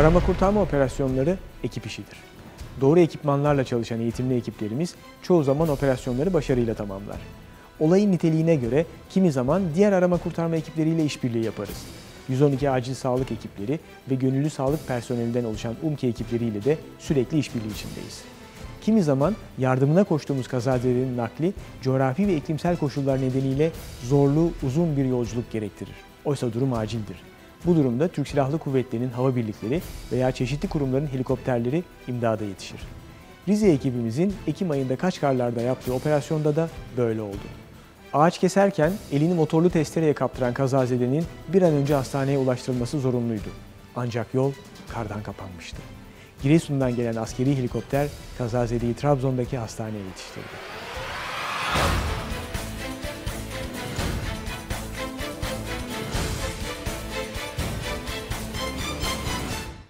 Arama kurtarma operasyonları ekip işidir. Doğru ekipmanlarla çalışan eğitimli ekiplerimiz çoğu zaman operasyonları başarıyla tamamlar. Olayın niteliğine göre kimi zaman diğer arama kurtarma ekipleriyle işbirliği yaparız. 112 acil sağlık ekipleri ve gönüllü sağlık personelinden oluşan UMKE ekipleriyle de sürekli işbirliği içindeyiz. Kimi zaman yardımına koştuğumuz kazazelerin nakli coğrafi ve iklimsel koşullar nedeniyle zorlu, uzun bir yolculuk gerektirir. Oysa durum acildir. Bu durumda Türk Silahlı Kuvvetleri'nin hava birlikleri veya çeşitli kurumların helikopterleri imdada yetişir. Rize ekibimizin Ekim ayında Kaçkarlar'da yaptığı operasyonda da böyle oldu. Ağaç keserken elini motorlu testereye kaptıran kazazedenin bir an önce hastaneye ulaştırılması zorunluydu. Ancak yol kardan kapanmıştı. Giresun'dan gelen askeri helikopter kazazedeyi Trabzon'daki hastaneye yetiştirdi.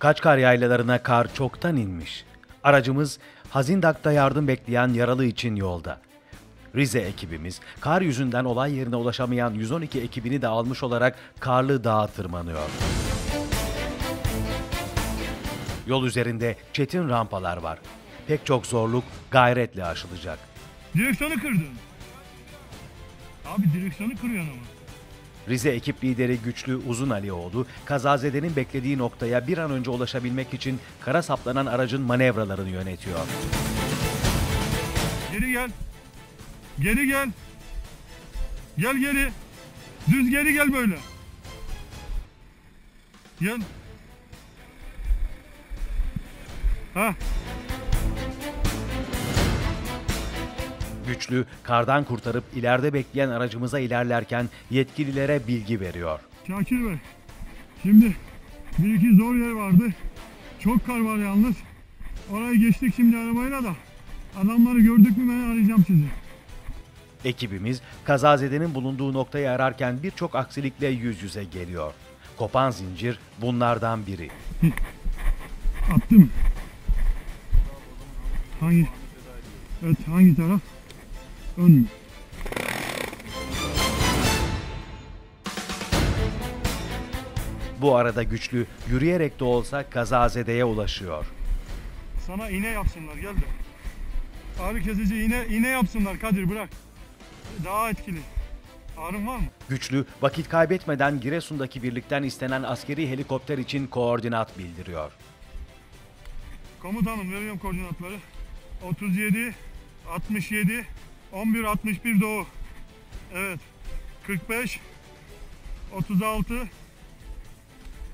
Kaçkar yaylalarına kar çoktan inmiş. Aracımız Hazindak'ta yardım bekleyen yaralı için yolda. Rize ekibimiz kar yüzünden olay yerine ulaşamayan 112 ekibini de almış olarak Karlı Dağa tırmanıyor. Yol üzerinde çetin rampalar var. Pek çok zorluk gayretle aşılacak. Direksiyonu kırdın. Abi direksiyonu kırıyorsun ama. Rize ekip lideri Güçlü Uzun Alioğlu, kazazedenin beklediği noktaya bir an önce ulaşabilmek için kara saplanan aracın manevralarını yönetiyor. Geri gel. Geri gel. Gel geri. Düz geri gel böyle. Gel. Ha, Güçlü, kardan kurtarıp ileride bekleyen aracımıza ilerlerken yetkililere bilgi veriyor. Şakir Bey. Şimdi bir iki zor yer vardı. Çok kar var yalnız. Orayı geçtik şimdi arabayla da. Adamları gördük mü ben arayacağım sizi. Ekibimiz kazazedenin bulunduğu noktayı ararken birçok aksilikle yüz yüze geliyor. Kopan zincir bunlardan biri. Attı mı? Hangi? Evet hangi taraf? Ön? Bu arada güçlü yürüyerek de olsa kazazedeye ulaşıyor. Sana iğne yapsınlar gel de. Ağrı kesici iğne, iğne yapsınlar Kadir bırak. Daha etkili. Ağrın var mı? Güçlü vakit kaybetmeden Giresun'daki birlikten istenen askeri helikopter için koordinat bildiriyor. Komutanım veriyorum koordinatları. 37, 67, 11, 61 doğu. Evet. 45, 36,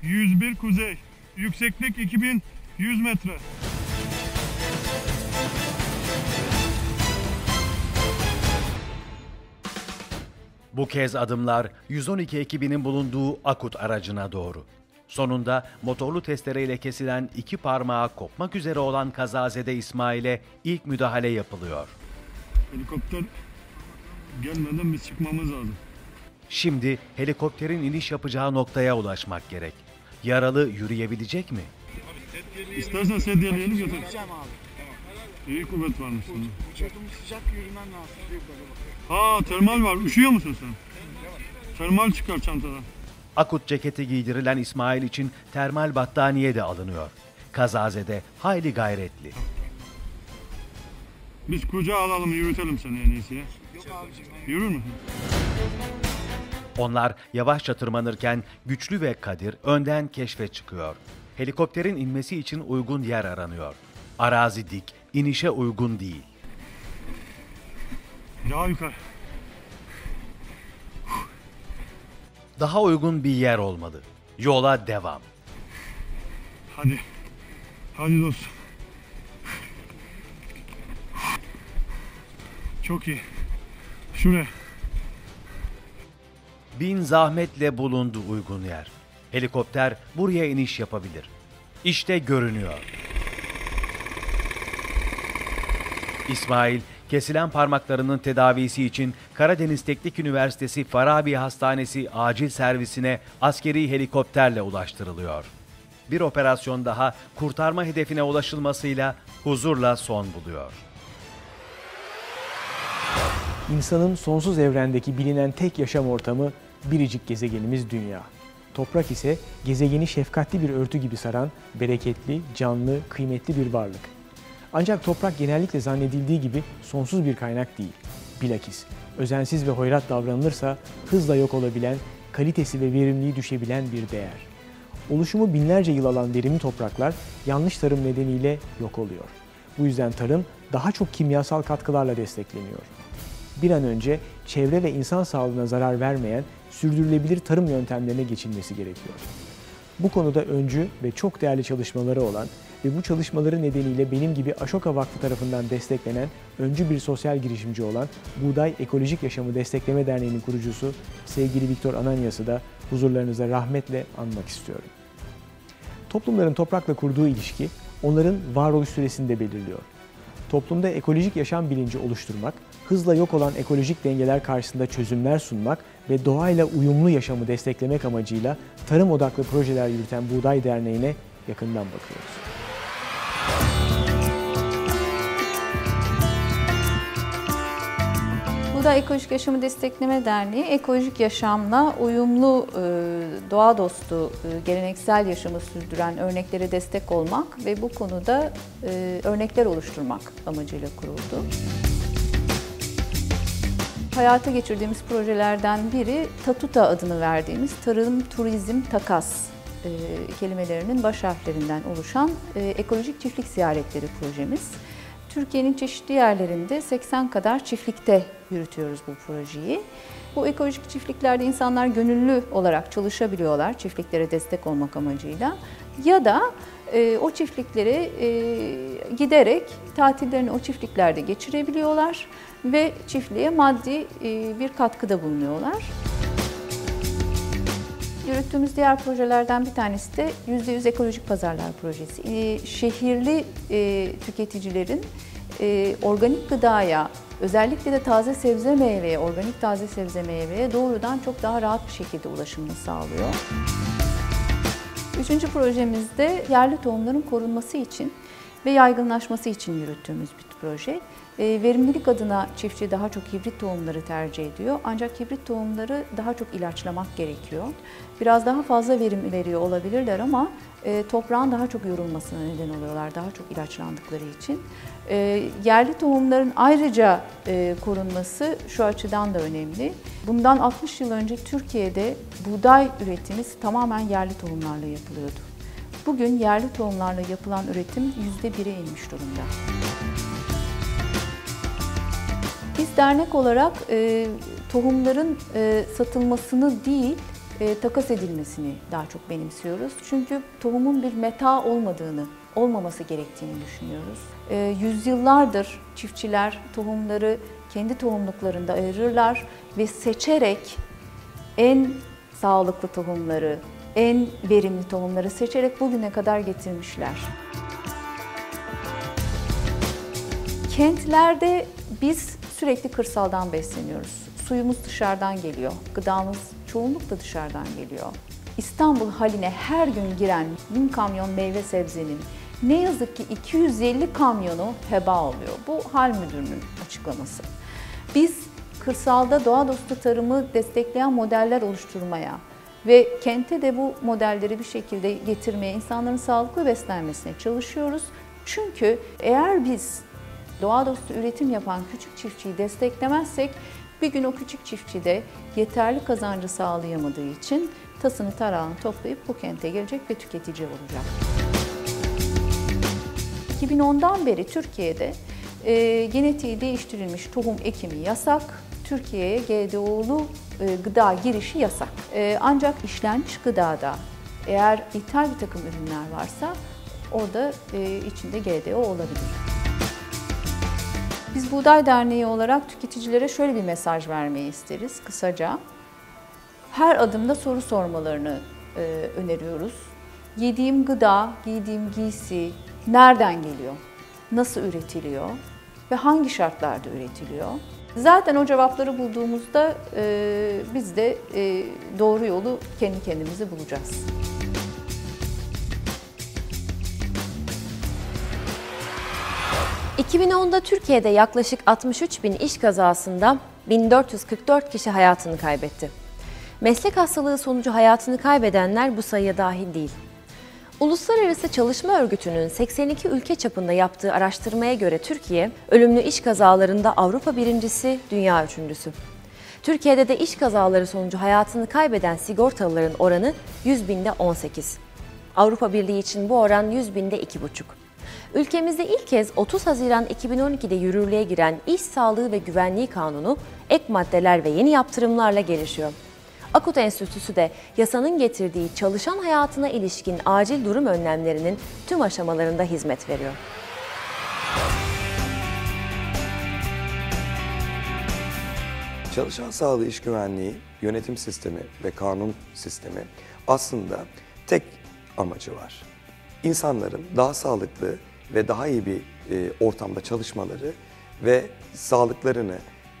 101 kuzey. Yükseklik 2100 metre. Bu kez adımlar 112 ekibinin bulunduğu Akut aracına doğru. Sonunda motorlu testereyle kesilen iki parmağı kopmak üzere olan kazazede İsmail'e ilk müdahale yapılıyor. Helikopter gelmeden biz çıkmamız lazım. Şimdi helikopterin iniş yapacağı noktaya ulaşmak gerek. Yaralı yürüyebilecek mi? İstersen sedyeleyelim abi. İyi kuvvet varmış sana. Vücudum sıcak yürümem lazım. Ha termal var. Üşüyor musun sen? Termal çıkar çantadan. Akut ceketi giydirilen İsmail için termal battaniye de alınıyor. Kazazede hayli gayretli. Biz kucağa alalım yürütelim seni en iyisi ya. Yok abicim ben Yürür müsün? Onlar yavaşça tırmanırken Güçlü ve Kadir önden keşfe çıkıyor. Helikopterin inmesi için uygun yer aranıyor. Arazi dik, inişe uygun değil. Daha yukarı. Daha uygun bir yer olmalı. Yola devam. Hadi. Hadi dostum. Çok iyi. Şuraya. Bin zahmetle bulundu uygun yer. Helikopter buraya iniş yapabilir. İşte görünüyor. İsmail, kesilen parmaklarının tedavisi için Karadeniz Teknik Üniversitesi Farabi Hastanesi acil servisine askeri helikopterle ulaştırılıyor. Bir operasyon daha kurtarma hedefine ulaşılmasıyla huzurla son buluyor. İnsanın sonsuz evrendeki bilinen tek yaşam ortamı biricik gezegenimiz Dünya. Toprak ise gezegeni şefkatli bir örtü gibi saran, bereketli, canlı, kıymetli bir varlık. Ancak toprak genellikle zannedildiği gibi sonsuz bir kaynak değil. Bilakis özensiz ve hoyrat davranılırsa hızla yok olabilen, kalitesi ve verimliliği düşebilen bir değer. Oluşumu binlerce yıl alan verimli topraklar yanlış tarım nedeniyle yok oluyor. Bu yüzden tarım daha çok kimyasal katkılarla destekleniyor. Bir an önce çevre ve insan sağlığına zarar vermeyen sürdürülebilir tarım yöntemlerine geçilmesi gerekiyor. Bu konuda öncü ve çok değerli çalışmaları olan ve bu çalışmaları nedeniyle benim gibi Aşoka Vakfı tarafından desteklenen öncü bir sosyal girişimci olan Buğday Ekolojik Yaşamı Destekleme Derneği'nin kurucusu sevgili Viktor Ananyas'ı da huzurlarınıza rahmetle anmak istiyorum. Toplumların toprakla kurduğu ilişki onların varoluş süresini de belirliyor. Toplumda ekolojik yaşam bilinci oluşturmak, hızla yok olan ekolojik dengeler karşısında çözümler sunmak ve doğayla uyumlu yaşamı desteklemek amacıyla tarım odaklı projeler yürüten Buğday Derneği'ne yakından bakıyoruz. Buğday Ekolojik Yaşamı Destekleme Derneği, ekolojik yaşamla uyumlu, e, doğa dostu, e, geleneksel yaşamı sürdüren örneklere destek olmak ve bu konuda e, örnekler oluşturmak amacıyla kuruldu. Hayata geçirdiğimiz projelerden biri Tatuta adını verdiğimiz Tarım, Turizm, Takas kelimelerinin baş harflerinden oluşan ekolojik çiftlik ziyaretleri projemiz. Türkiye'nin çeşitli yerlerinde 80 kadar çiftlikte yürütüyoruz bu projeyi. Bu ekolojik çiftliklerde insanlar gönüllü olarak çalışabiliyorlar çiftliklere destek olmak amacıyla. Ya da e, o çiftliklere e, giderek tatillerini o çiftliklerde geçirebiliyorlar ve çiftliğe maddi e, bir katkıda bulunuyorlar. Yürüttüğümüz diğer projelerden bir tanesi de %100 ekolojik pazarlar projesi. E, şehirli e, tüketicilerin e, organik gıdaya, özellikle de taze sebze meyveye, organik taze sebze meyveye doğrudan çok daha rahat bir şekilde ulaşımını sağlıyor. Üçüncü projemizde yerli tohumların korunması için ve yaygınlaşması için yürüttüğümüz bir proje. E, verimlilik adına çiftçi daha çok hibrit tohumları tercih ediyor. Ancak hibrit tohumları daha çok ilaçlamak gerekiyor. Biraz daha fazla verim veriyor olabilirler ama e, toprağın daha çok yorulmasına neden oluyorlar. Daha çok ilaçlandıkları için. E, yerli tohumların ayrıca e, korunması şu açıdan da önemli. Bundan 60 yıl önce Türkiye'de buğday üretimi tamamen yerli tohumlarla yapılıyordu. Bugün yerli tohumlarla yapılan üretim %1'e inmiş durumda. Biz dernek olarak e, tohumların e, satılmasını değil, e, takas edilmesini daha çok benimsiyoruz. Çünkü tohumun bir meta olmadığını, olmaması gerektiğini düşünüyoruz. E, yüzyıllardır çiftçiler tohumları kendi tohumluklarında ayırırlar ve seçerek en sağlıklı tohumları, en verimli tohumları seçerek bugüne kadar getirmişler. Kentlerde biz sürekli kırsaldan besleniyoruz. Suyumuz dışarıdan geliyor, gıdamız çoğunlukla dışarıdan geliyor. İstanbul haline her gün giren bin kamyon meyve sebzenin ne yazık ki 250 kamyonu heba oluyor. Bu hal müdürünün açıklaması. Biz kırsalda doğa dostu tarımı destekleyen modeller oluşturmaya ve kente de bu modelleri bir şekilde getirmeye, insanların sağlıklı beslenmesine çalışıyoruz. Çünkü eğer biz doğa dostu üretim yapan küçük çiftçiyi desteklemezsek bir gün o küçük çiftçi de yeterli kazancı sağlayamadığı için tasını tarağını toplayıp bu kente gelecek ve tüketici olacak. 2010'dan beri Türkiye'de e, genetiği değiştirilmiş tohum ekimi yasak. Türkiye'ye GDO'lu e, gıda girişi yasak. E, ancak işlenmiş gıdada eğer ithal bir takım ürünler varsa orada e, içinde GDO olabilir. Biz Buğday Derneği olarak tüketicilere şöyle bir mesaj vermeyi isteriz kısaca. Her adımda soru sormalarını e, öneriyoruz. Yediğim gıda, giydiğim giysi nereden geliyor? Nasıl üretiliyor? Ve hangi şartlarda üretiliyor? Zaten o cevapları bulduğumuzda e, biz de e, doğru yolu kendi kendimize bulacağız. 2010'da Türkiye'de yaklaşık 63 bin iş kazasında 1444 kişi hayatını kaybetti. Meslek hastalığı sonucu hayatını kaybedenler bu sayıya dahil değil. Uluslararası Çalışma Örgütü'nün 82 ülke çapında yaptığı araştırmaya göre Türkiye, ölümlü iş kazalarında Avrupa birincisi, dünya üçüncüsü. Türkiye'de de iş kazaları sonucu hayatını kaybeden sigortalıların oranı 100 binde 18. Avrupa Birliği için bu oran 100 binde 2,5. Ülkemizde ilk kez 30 Haziran 2012'de yürürlüğe giren İş Sağlığı ve Güvenliği Kanunu ek maddeler ve yeni yaptırımlarla gelişiyor. Akut Enstitüsü de yasanın getirdiği çalışan hayatına ilişkin acil durum önlemlerinin tüm aşamalarında hizmet veriyor. Çalışan sağlığı iş güvenliği, yönetim sistemi ve kanun sistemi aslında tek amacı var. İnsanların daha sağlıklı ve daha iyi bir e, ortamda çalışmaları ve sağlıklarını,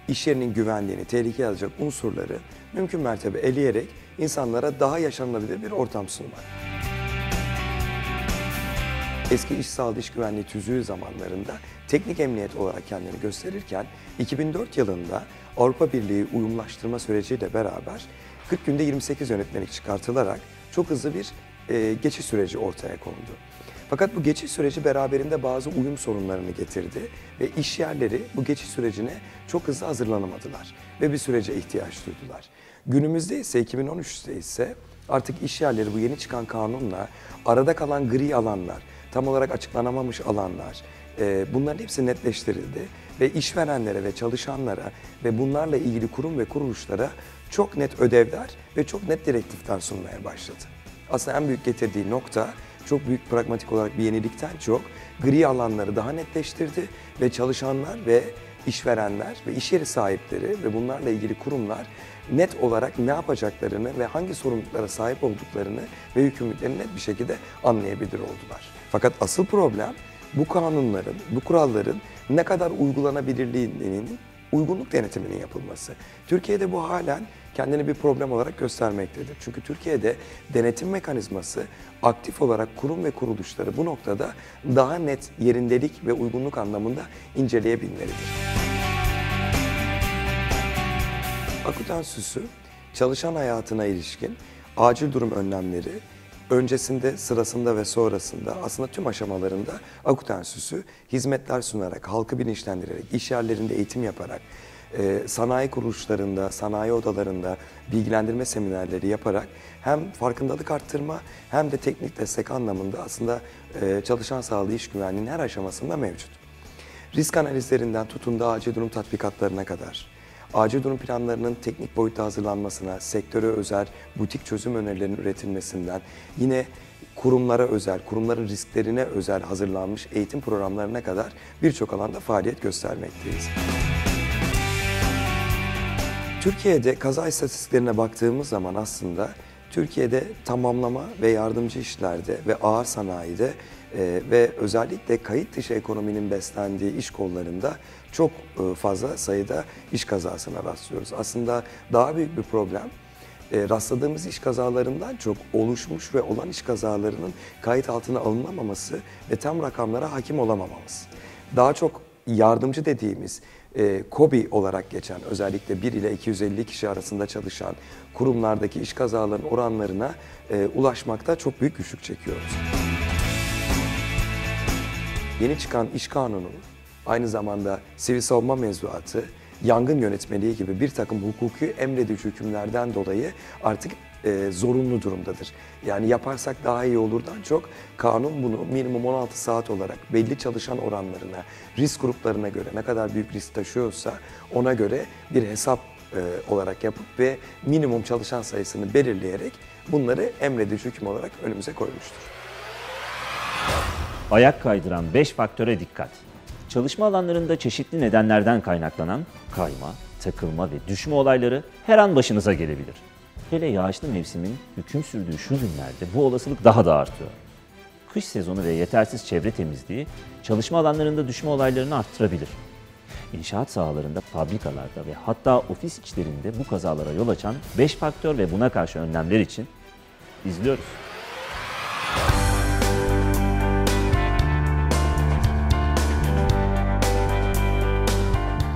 iş yerinin güvenliğini tehlikeye alacak unsurları mümkün mertebe eleyerek insanlara daha yaşanılabilir bir ortam sunmak. Eski iş sağlığı iş güvenliği tüzüğü zamanlarında teknik emniyet olarak kendini gösterirken 2004 yılında Avrupa Birliği uyumlaştırma süreciyle beraber 40 günde 28 yönetmelik çıkartılarak çok hızlı bir e, geçiş süreci ortaya kondu. Fakat bu geçiş süreci beraberinde bazı uyum sorunlarını getirdi ve iş yerleri bu geçiş sürecine çok hızlı hazırlanamadılar ve bir sürece ihtiyaç duydular. Günümüzde ise 2013'te ise artık iş yerleri bu yeni çıkan kanunla arada kalan gri alanlar, tam olarak açıklanamamış alanlar, e, bunların hepsi netleştirildi ve işverenlere ve çalışanlara ve bunlarla ilgili kurum ve kuruluşlara çok net ödevler ve çok net direktifler sunmaya başladı. Aslında en büyük getirdiği nokta çok büyük pragmatik olarak bir yenilikten çok gri alanları daha netleştirdi ve çalışanlar ve işverenler ve iş yeri sahipleri ve bunlarla ilgili kurumlar net olarak ne yapacaklarını ve hangi sorumluluklara sahip olduklarını ve yükümlülüklerini net bir şekilde anlayabilir oldular. Fakat asıl problem bu kanunların, bu kuralların ne kadar uygulanabilirliğinin uygunluk denetiminin yapılması. Türkiye'de bu halen kendini bir problem olarak göstermektedir. Çünkü Türkiye'de denetim mekanizması aktif olarak kurum ve kuruluşları bu noktada daha net yerindelik ve uygunluk anlamında inceleyebilmelidir. Akut Enstitüsü çalışan hayatına ilişkin acil durum önlemleri, öncesinde, sırasında ve sonrasında aslında tüm aşamalarında Akut Enstitüsü hizmetler sunarak, halkı bilinçlendirerek, iş yerlerinde eğitim yaparak, e, sanayi kuruluşlarında, sanayi odalarında bilgilendirme seminerleri yaparak hem farkındalık arttırma hem de teknik destek anlamında aslında e, çalışan sağlığı iş güvenliğinin her aşamasında mevcut. Risk analizlerinden tutun da acil durum tatbikatlarına kadar, acil durum planlarının teknik boyutta hazırlanmasına, sektöre özel butik çözüm önerilerinin üretilmesinden, yine kurumlara özel, kurumların risklerine özel hazırlanmış eğitim programlarına kadar birçok alanda faaliyet göstermekteyiz. Türkiye'de kaza istatistiklerine baktığımız zaman aslında Türkiye'de tamamlama ve yardımcı işlerde ve ağır sanayide e, ve özellikle kayıt dışı ekonominin beslendiği iş kollarında çok e, fazla sayıda iş kazasına rastlıyoruz. Aslında daha büyük bir problem e, rastladığımız iş kazalarından çok oluşmuş ve olan iş kazalarının kayıt altına alınamaması ve tam rakamlara hakim olamamamız. Daha çok yardımcı dediğimiz e, KOBİ olarak geçen özellikle 1 ile 250 kişi arasında çalışan kurumlardaki iş kazalarının oranlarına e, ulaşmakta çok büyük güçlük çekiyoruz. Yeni çıkan iş kanunu aynı zamanda sivil savunma mevzuatı, yangın yönetmeliği gibi bir takım hukuki emredici hükümlerden dolayı artık e, zorunlu durumdadır. Yani yaparsak daha iyi olurdan çok kanun bunu minimum 16 saat olarak belli çalışan oranlarına, risk gruplarına göre ne kadar büyük risk taşıyorsa ona göre bir hesap e, olarak yapıp ve minimum çalışan sayısını belirleyerek bunları emredici hüküm olarak önümüze koymuştur. Ayak kaydıran 5 faktöre dikkat. Çalışma alanlarında çeşitli nedenlerden kaynaklanan kayma, takılma ve düşme olayları her an başınıza gelebilir. Hele yağışlı mevsimin hüküm sürdüğü şu günlerde bu olasılık daha da artıyor. Kış sezonu ve yetersiz çevre temizliği çalışma alanlarında düşme olaylarını arttırabilir. İnşaat sahalarında, fabrikalarda ve hatta ofis içlerinde bu kazalara yol açan 5 faktör ve buna karşı önlemler için izliyoruz.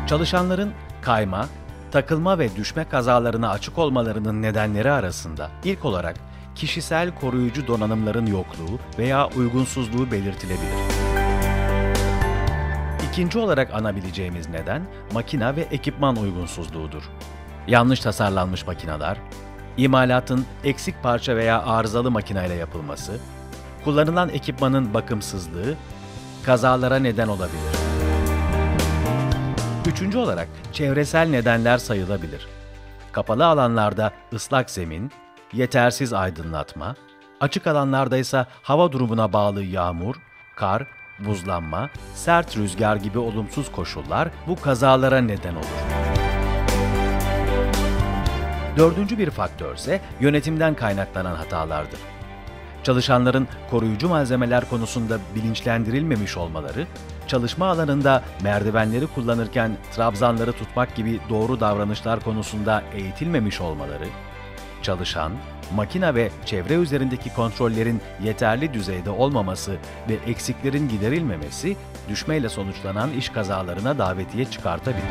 Çalışanların kayma, takılma ve düşme kazalarına açık olmalarının nedenleri arasında ilk olarak kişisel koruyucu donanımların yokluğu veya uygunsuzluğu belirtilebilir. İkinci olarak anabileceğimiz neden makina ve ekipman uygunsuzluğudur. Yanlış tasarlanmış makineler, imalatın eksik parça veya arızalı makineyle yapılması, kullanılan ekipmanın bakımsızlığı kazalara neden olabilir. Üçüncü olarak çevresel nedenler sayılabilir. Kapalı alanlarda ıslak zemin, yetersiz aydınlatma, açık alanlarda ise hava durumuna bağlı yağmur, kar, buzlanma, sert rüzgar gibi olumsuz koşullar bu kazalara neden olur. Dördüncü bir faktör ise yönetimden kaynaklanan hatalardır. Çalışanların koruyucu malzemeler konusunda bilinçlendirilmemiş olmaları, çalışma alanında merdivenleri kullanırken trabzanları tutmak gibi doğru davranışlar konusunda eğitilmemiş olmaları, çalışan, makine ve çevre üzerindeki kontrollerin yeterli düzeyde olmaması ve eksiklerin giderilmemesi düşmeyle sonuçlanan iş kazalarına davetiye çıkartabilir.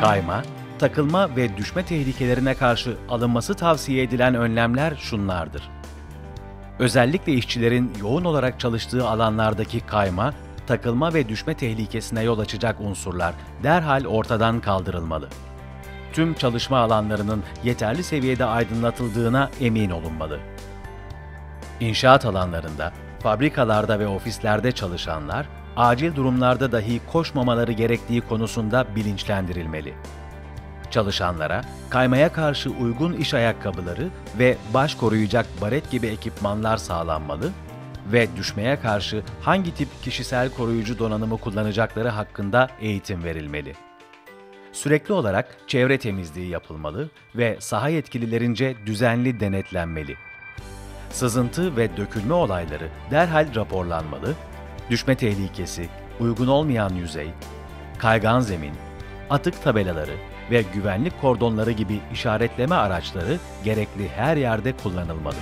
Kayma, takılma ve düşme tehlikelerine karşı alınması tavsiye edilen önlemler şunlardır. Özellikle işçilerin yoğun olarak çalıştığı alanlardaki kayma, takılma ve düşme tehlikesine yol açacak unsurlar derhal ortadan kaldırılmalı. Tüm çalışma alanlarının yeterli seviyede aydınlatıldığına emin olunmalı. İnşaat alanlarında, fabrikalarda ve ofislerde çalışanlar, acil durumlarda dahi koşmamaları gerektiği konusunda bilinçlendirilmeli çalışanlara kaymaya karşı uygun iş ayakkabıları ve baş koruyacak baret gibi ekipmanlar sağlanmalı ve düşmeye karşı hangi tip kişisel koruyucu donanımı kullanacakları hakkında eğitim verilmeli. Sürekli olarak çevre temizliği yapılmalı ve saha yetkililerince düzenli denetlenmeli. Sızıntı ve dökülme olayları derhal raporlanmalı, düşme tehlikesi, uygun olmayan yüzey, kaygan zemin, atık tabelaları, ve güvenlik kordonları gibi işaretleme araçları gerekli her yerde kullanılmalı.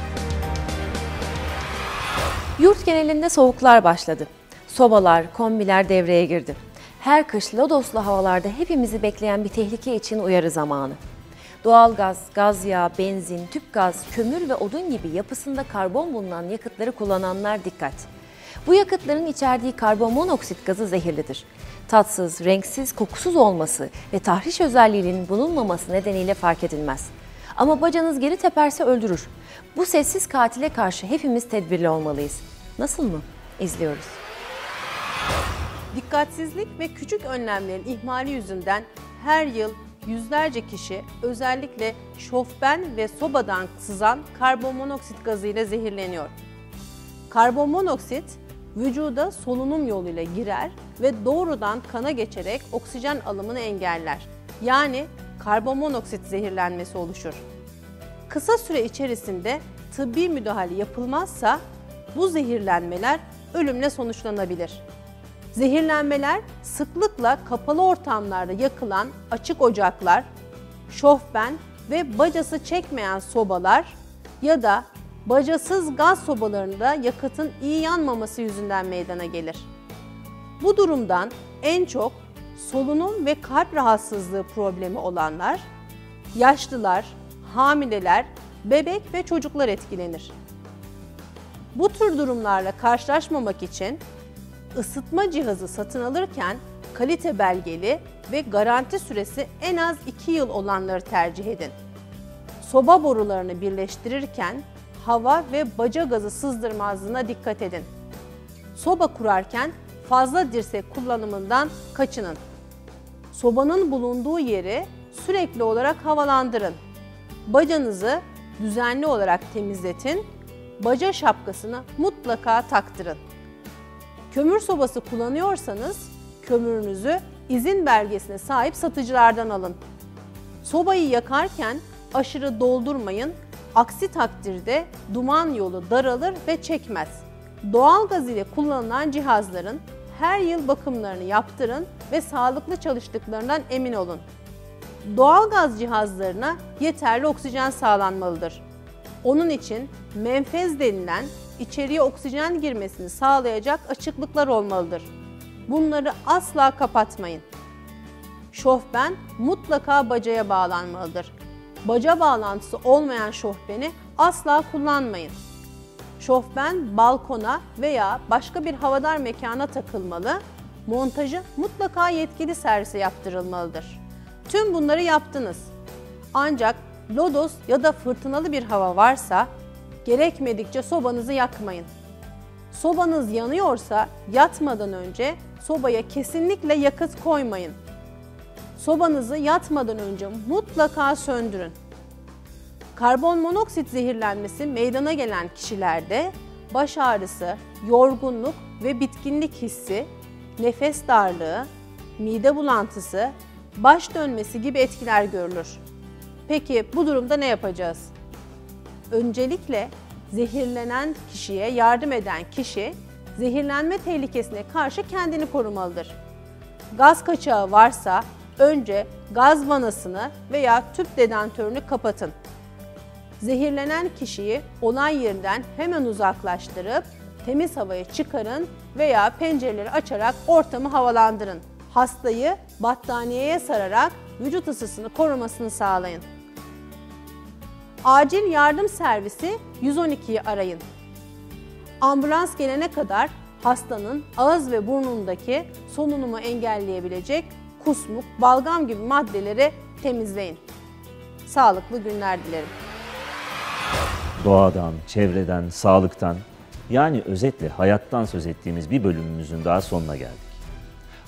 Yurt genelinde soğuklar başladı. Sobalar, kombiler devreye girdi. Her kış lodoslu havalarda hepimizi bekleyen bir tehlike için uyarı zamanı. Doğalgaz, gaz yağı, benzin, tüp gaz, kömür ve odun gibi yapısında karbon bulunan yakıtları kullananlar dikkat. Bu yakıtların içerdiği karbon monoksit gazı zehirlidir tatsız, renksiz, kokusuz olması ve tahriş özelliğinin bulunmaması nedeniyle fark edilmez. Ama bacanız geri teperse öldürür. Bu sessiz katile karşı hepimiz tedbirli olmalıyız. Nasıl mı? İzliyoruz. Dikkatsizlik ve küçük önlemlerin ihmali yüzünden her yıl yüzlerce kişi özellikle şofben ve sobadan sızan karbonmonoksit gazı ile zehirleniyor. Karbonmonoksit vücuda solunum yoluyla girer ve doğrudan kana geçerek oksijen alımını engeller. Yani karbonmonoksit zehirlenmesi oluşur. Kısa süre içerisinde tıbbi müdahale yapılmazsa bu zehirlenmeler ölümle sonuçlanabilir. Zehirlenmeler sıklıkla kapalı ortamlarda yakılan açık ocaklar, şofben ve bacası çekmeyen sobalar ya da bacasız gaz sobalarında yakıtın iyi yanmaması yüzünden meydana gelir. Bu durumdan en çok solunum ve kalp rahatsızlığı problemi olanlar, yaşlılar, hamileler, bebek ve çocuklar etkilenir. Bu tür durumlarla karşılaşmamak için ısıtma cihazı satın alırken kalite belgeli ve garanti süresi en az 2 yıl olanları tercih edin. Soba borularını birleştirirken hava ve baca gazı sızdırmazlığına dikkat edin. Soba kurarken fazla dirsek kullanımından kaçının. Sobanın bulunduğu yeri sürekli olarak havalandırın. Bacanızı düzenli olarak temizletin. Baca şapkasını mutlaka taktırın. Kömür sobası kullanıyorsanız kömürünüzü izin belgesine sahip satıcılardan alın. Sobayı yakarken aşırı doldurmayın Aksi takdirde duman yolu daralır ve çekmez. Doğal gaz ile kullanılan cihazların her yıl bakımlarını yaptırın ve sağlıklı çalıştıklarından emin olun. Doğal gaz cihazlarına yeterli oksijen sağlanmalıdır. Onun için menfez denilen içeriye oksijen girmesini sağlayacak açıklıklar olmalıdır. Bunları asla kapatmayın. Şofben mutlaka bacaya bağlanmalıdır. Baca bağlantısı olmayan şofbeni asla kullanmayın. Şofben balkona veya başka bir havadar mekana takılmalı, montajı mutlaka yetkili servise yaptırılmalıdır. Tüm bunları yaptınız. Ancak lodos ya da fırtınalı bir hava varsa gerekmedikçe sobanızı yakmayın. Sobanız yanıyorsa yatmadan önce sobaya kesinlikle yakıt koymayın. Sobanızı yatmadan önce mutlaka söndürün. Karbon monoksit zehirlenmesi meydana gelen kişilerde baş ağrısı, yorgunluk ve bitkinlik hissi, nefes darlığı, mide bulantısı, baş dönmesi gibi etkiler görülür. Peki bu durumda ne yapacağız? Öncelikle zehirlenen kişiye yardım eden kişi zehirlenme tehlikesine karşı kendini korumalıdır. Gaz kaçağı varsa önce gaz vanasını veya tüp dedantörünü kapatın. Zehirlenen kişiyi olay yerinden hemen uzaklaştırıp temiz havaya çıkarın veya pencereleri açarak ortamı havalandırın. Hastayı battaniyeye sararak vücut ısısını korumasını sağlayın. Acil yardım servisi 112'yi arayın. Ambulans gelene kadar hastanın ağız ve burnundaki solunumu engelleyebilecek kusmuk, balgam gibi maddeleri temizleyin. Sağlıklı günler dilerim. Doğadan, çevreden, sağlıktan yani özetle hayattan söz ettiğimiz bir bölümümüzün daha sonuna geldik.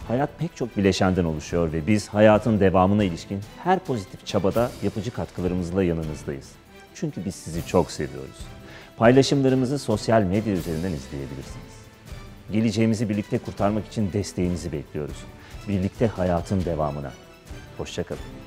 Hayat pek çok bileşenden oluşuyor ve biz hayatın devamına ilişkin her pozitif çabada yapıcı katkılarımızla yanınızdayız. Çünkü biz sizi çok seviyoruz. Paylaşımlarımızı sosyal medya üzerinden izleyebilirsiniz. Geleceğimizi birlikte kurtarmak için desteğinizi bekliyoruz. Birlikte hayatın devamına. Hoşçakalın.